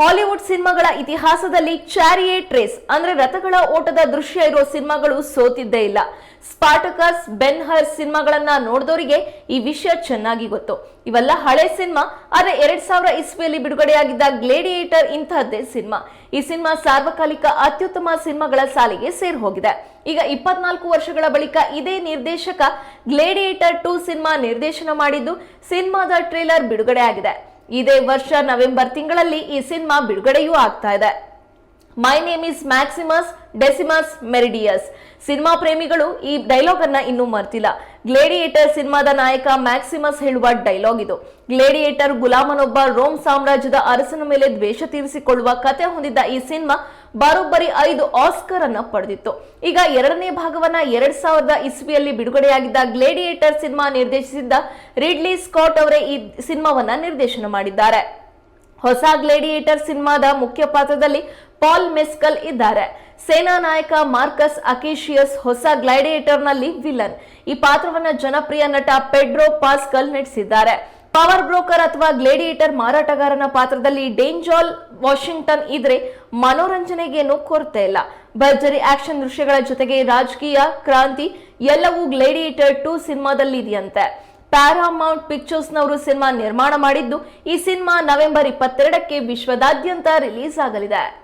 Hollywood ಸಿನಿಮಾಗಳ ಇತಿಹಾಸದಲ್ಲಿ chariot race, ಅಂದ್ರೆ ರಥಗಳ ಓಟದ ದೃಶ್ಯ ಇರೋ ಸಿನಿಮಾಗಳು ಸೋತಿದ್ದೇ ಇಲ್ಲ. ಸ್ಪಾಟಕಸ್ ಬೆನ್ ಹರ್ ಸಿನಿಮಾಗಳನ್ನ ನೋಡಿದವರಿಗೆ ಈ ವಿಷಯ ಚೆನ್ನಾಗಿ ಗೊತ್ತು. ಇವೆಲ್ಲ ಹಳೆ ಸಿನಿಮಾ, ಆದ್ರೆ ಎರಡ್ ಸಾವಿರ ಇಸ್ವಿಯಲ್ಲಿ ಬಿಡುಗಡೆಯಾಗಿದ್ದ ಗ್ಲೇಡಿಯೇಟರ್ ಇಂತಹದ್ದೇ ಸಿನಿಮಾ. ಈ ಸಿನಿಮಾ ಸಾರ್ವಕಾಲಿಕ ಅತ್ಯುತ್ತಮ ಸಿನಿಮಾಗಳ ಸಾಲಿಗೆ ಸೇರ್ ಹೋಗಿದೆ. ಈಗ ಇಪ್ಪತ್ನಾಲ್ಕು ವರ್ಷಗಳ ಬಳಿಕ ಇದೇ ನಿರ್ದೇಶಕ ಗ್ಲೇಡಿಯೇಟರ್ ಟೂ ಸಿನಿಮಾ ನಿರ್ದೇಶನ ಮಾಡಿದ್ದು ಸಿನಿಮಾದ ಟ್ರೇಲರ್ ಬಿಡುಗಡೆ ಆಗಿದೆ ಇದೇ ವರ್ಷ ನವೆಂಬರ್ ತಿಂಗಳಲ್ಲಿ ಈ ಸಿನಿಮಾ ಬಿಡುಗಡೆಯೂ ಆಗ್ತಾ ಇದೆ. My name is Maximus Decimus Meridius cinema ಪ್ರೇಮಿಗಳು ಈ ಡೈಲಾಗ್ ಅನ್ನ ಇನ್ನೂ ಮರ್ತಿಲ್ಲ. ಗ್ಲೇಡಿಯೇಟರ್ ಸಿನಿಮಾದ ನಾಯಕ ಮ್ಯಾಕ್ಸಿಮಸ್ ಹೇಳುವ ಡೈಲಾಗ್ ಇದು. ಗ್ಲೇಡಿಯೇಟರ್ ಗುಲಾಮನೊಬ್ಬ ರೋಮ್ ಸಾಮ್ರಾಜ್ಯದ ಅರಸನ ಮೇಲೆ ದ್ವೇಷ ತೀರಿಸಿಕೊಳ್ಳುವ ಕತೆ ಹೊಂದಿದ್ದ ಈ ಸಿನಿಮಾ ಬರೋಬ್ಬರಿ ಐದು ಆಸ್ಕರ್ ಅನ್ನ ಪಡೆದಿತ್ತು. ಈಗ ಎರಡನೇ ಭಾಗವನ್ನ ಎರಡ್ ಸಾವಿರದ ಇಸ್ವಿಯಲ್ಲಿ ಬಿಡುಗಡೆಯಾಗಿದ್ದ ಗ್ಲೇಡಿಯೇಟರ್ ಸಿನಿಮಾ ನಿರ್ದೇಶಿಸಿದ್ದ ರಿಡ್ಲಿ ಸ್ಕಾಟ್ ಅವರೇ ಈ ಸಿನಿಮಾವನ್ನ ನಿರ್ದೇಶನ ಮಾಡಿದ್ದಾರೆ. ಹೊಸ ಗ್ಲೇಡಿಯೇಟರ್ ಸಿನಿಮಾದ ಮುಖ್ಯ ಪಾತ್ರದಲ್ಲಿ ಪಾಲ್ ಮೆಸ್ಕಲ್ ಇದ್ದಾರೆ. ಸೇನಾ ನಾಯಕ ಮಾರ್ಕಸ್ ಅಕೇಶಿಯಸ್ ಹೊಸ ಗ್ಲೈಡಿಯೇಟರ್ನಲ್ಲಿ ವಿಲನ್. ಈ ಪಾತ್ರವನ್ನ ಜನಪ್ರಿಯ ನಟ ಪೆಡ್ರೋ ಪಾಸ್ಕಲ್ ನಟಿಸಿದ್ದಾರೆ. ಪವರ್ ಬ್ರೋಕರ್ ಅಥವಾ ಗ್ಲೇಡಿಯೇಟರ್ ಮಾರಾಟಗಾರನ ಪಾತ್ರದಲ್ಲಿ ಡೇಂಜಾಲ್ ವಾಷಿಂಗ್ಟನ್ ಇದ್ರೆ ಮನೋರಂಜನೆಗೇನು ಕೊರತೆ ಇಲ್ಲ. ಭರ್ಜರಿ ಆಕ್ಷನ್ ದೃಶ್ಯಗಳ ಜೊತೆಗೆ ರಾಜಕೀಯ ಕ್ರಾಂತಿ ಎಲ್ಲವೂ ಗ್ಲೇಡಿಯೇಟರ್ ಟು ಸಿನಿಮಾದಲ್ಲಿ ಇದೆಯಂತೆ ಪ್ಯಾರಾಮೌಂಟ್ ಪಿಕ್ಚರ್ಸ್ನವರು ಸಿನಿಮಾ ನಿರ್ಮಾಣ ಮಾಡಿದ್ದು ಈ ಸಿನಿಮಾ ನವೆಂಬರ್ ಇಪ್ಪತ್ತೆರಡಕ್ಕೆ ವಿಶ್ವದಾದ್ಯಂತ ರಿಲೀಸ್ ಆಗಲಿದೆ.